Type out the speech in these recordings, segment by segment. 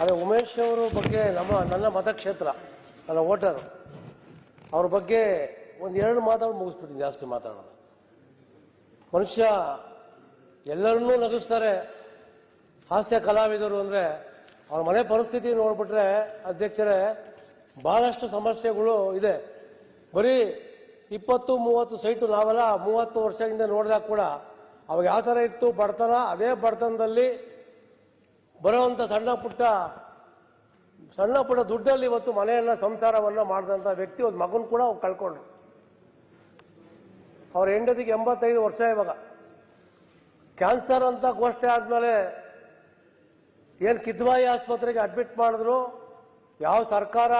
ಅದೇ ಉಮೇಶ್ ಅವರ ಬಗ್ಗೆ ನಮ್ಮ, ನನ್ನ ಮತಕ್ಷೇತ್ರ, ನನ್ನ ವೋಟರ್, ಅವ್ರ ಬಗ್ಗೆ ಒಂದು ಎರಡು ಮಾತಾಡಿ ಮುಗಿಸ್ಬಿಡ್ತೀನಿ ಜಾಸ್ತಿ ಮಾತಾಡೋದು. ಮನುಷ್ಯ ಎಲ್ಲರನ್ನೂ ನಗಿಸ್ತಾರೆ. ಹಾಸ್ಯ ಕಲಾವಿದರು ಅಂದರೆ ಅವ್ರ ಮನೆ ಪರಿಸ್ಥಿತಿ ನೋಡ್ಬಿಟ್ರೆ ಅಧ್ಯಕ್ಷರೇ ಬಹಳಷ್ಟು ಸಮಸ್ಯೆಗಳು ಇದೆ. ಬರೀ ಇಪ್ಪತ್ತು, ಮೂವತ್ತು ಸೈಟು ನಾವೆಲ್ಲ ಮೂವತ್ತು ವರ್ಷದಿಂದ ನೋಡಿದಾಗ ಕೂಡ ಅವಾಗ ಯಾವ ಥರ ಇತ್ತು, ಬಡತನ? ಅದೇ ಬಡತನದಲ್ಲಿ ಬರುವಂಥ ಸಣ್ಣ ಪುಟ್ಟ ಸಣ್ಣ ಪುಟ್ಟ ದುಡ್ಡಲ್ಲಿ ಇವತ್ತು ಮನೆಯನ್ನ, ಸಂಸಾರವನ್ನ ಮಾಡಿದಂಥ ವ್ಯಕ್ತಿ, ಒಂದು ಮಗನ ಕೂಡ ಅವ್ರು ಕಳ್ಕೊಂಡ್ರು. ಅವ್ರ ಹೆಂಡತಿಗೆ ಎಂಬತ್ತೈದು ವರ್ಷ ಇವಾಗ. ಕ್ಯಾನ್ಸರ್ ಅಂತ ಘೋಷಣೆ ಆದ್ಮೇಲೆ ಏನು ಕಿದ್ವಾಯಿ ಆಸ್ಪತ್ರೆಗೆ ಅಡ್ಮಿಟ್ ಮಾಡಿದ್ರು, ಯಾವ ಸರ್ಕಾರ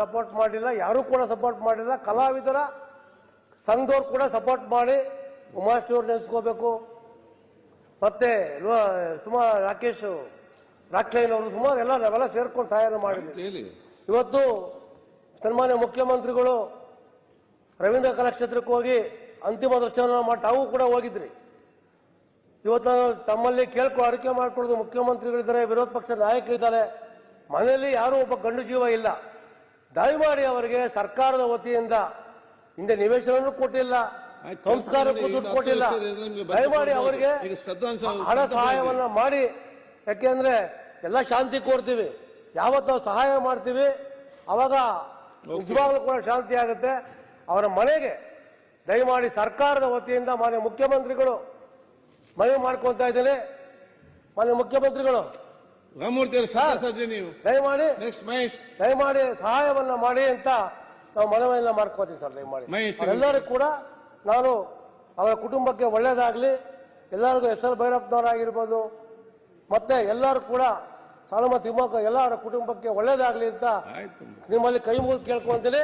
ಸಪೋರ್ಟ್ ಮಾಡಿಲ್ಲ, ಯಾರೂ ಕೂಡ ಸಪೋರ್ಟ್ ಮಾಡಿಲ್ಲ, ಕಲಾವಿದರ ಸಂಘದವ್ರು ಕೂಡ ಸಪೋರ್ಟ್ ಮಾಡಿ ಉಮಾಶ್ರೀವ್ರು ನೆನೆಸ್ಕೋಬೇಕು ಮತ್ತೆ ಸುಮಾ ರಾಕೇಶ್ ರಾಕ್ಲೈನ್ ಅವರು ಸುಮಾರು ಎಲ್ಲ ನಾವೆಲ್ಲ ಸೇರ್ಕೊಂಡು ಸಹಾಯ ಮಾಡಿದ್ವಿ ಇವತ್ತು ಸನ್ಮಾನ್ಯ ಮುಖ್ಯಮಂತ್ರಿಗಳು ರವೀಂದ್ರ ಕಲಾಕ್ಷೇತ್ರಕ್ಕೆ ಹೋಗಿ ಅಂತಿಮ ದರ್ಶನ ಮಾಡಿ ತಾವು ಕೂಡ ಹೋಗಿದ್ರಿ. ಇವತ್ತು ನಾನು ತಮ್ಮಲ್ಲಿ ಕೇಳ್ಕೊ ಅಡಿಕೆ ಮಾಡ್ಕೊಳ್ಳೋದು ಮುಖ್ಯಮಂತ್ರಿಗಳಿದ್ದಾರೆ ವಿರೋಧ ಪಕ್ಷದ ನಾಯಕರಿದ್ದಾರೆ. ಮನೆಯಲ್ಲಿ ಯಾರೂ ಒಬ್ಬ ಗಂಡು ಜೀವ ಇಲ್ಲ. ದಯಮಾಡಿ ಅವರಿಗೆ ಸರ್ಕಾರದ ವತಿಯಿಂದ ಹಿಂದೆ ನಿವೇಶನನೂ ಕೊಟ್ಟಿಲ್ಲ ಸಂಸ್ಕಾರಕ್ಕೂ ದುಡ್ಡು ಕೊಟ್ಟಿಲ್ಲ. ದಯಮಾಡಿ ಅವರಿಗೆ ಹಣ ಸಹಾಯವನ್ನ ಮಾಡಿ. ಯಾಕೆಂದ್ರೆ ಎಲ್ಲ ಶಾಂತಿ ಕೋರ್ತೀವಿ. ಯಾವತ್ತು ನಾವು ಸಹಾಯ ಮಾಡ್ತೀವಿ ಅವಾಗ ನಿಜವಾಗ್ಲೂ ಕೂಡ ಶಾಂತಿ ಆಗುತ್ತೆ. ಅವರ ಮನೆಗೆ ದಯಮಾಡಿ ಸರ್ಕಾರದ ವತಿಯಿಂದ ಮಾನ್ಯ ಮುಖ್ಯಮಂತ್ರಿಗಳು ಮನವಿ ಮಾಡ್ಕೊತಾ ಇದ್ದೇನೆ. ಮಾನ್ಯ ಮುಖ್ಯಮಂತ್ರಿಗಳು. ನೀವು. ದಯಮಾಡಿ ಮಹೇಶ್. ದಯಮಾಡಿ ಸಹಾಯವನ್ನ ಮಾಡಿ ಅಂತ ನಾವು ಮನವಿಯನ್ನ ಮಾಡ್ಕೋತೀವಿ ಸರ್ ದಯಮಾಡಿ. ಮಹೇಶ್ ಎಲ್ಲರಿಗೂ ಕೂಡ ನಾನು ಅವರ ಕುಟುಂಬಕ್ಕೆ ಒಳ್ಳೇದಾಗ್ಲಿ ಎಲ್ಲರಿಗೂ ಎಸ್ ಎಲ್ ಭೈರಪ್ಪನವರಾಗಿರ್ಬೋದು ಮತ್ತೆ ಎಲ್ಲರೂ ಕೂಡ ಸಾಲಮ ತಿಮ್ಮಕ್ಕ ಎಲ್ಲ ಅವರ ಕುಟುಂಬಕ್ಕೆ ಒಳ್ಳೇದಾಗ್ಲಿ ಅಂತ ಆಯ್ತು ನಿಮ್ಮಲ್ಲಿ ಕೈ ಮುಗಿದು ಕೇಳ್ಕೊಂತೀನಿ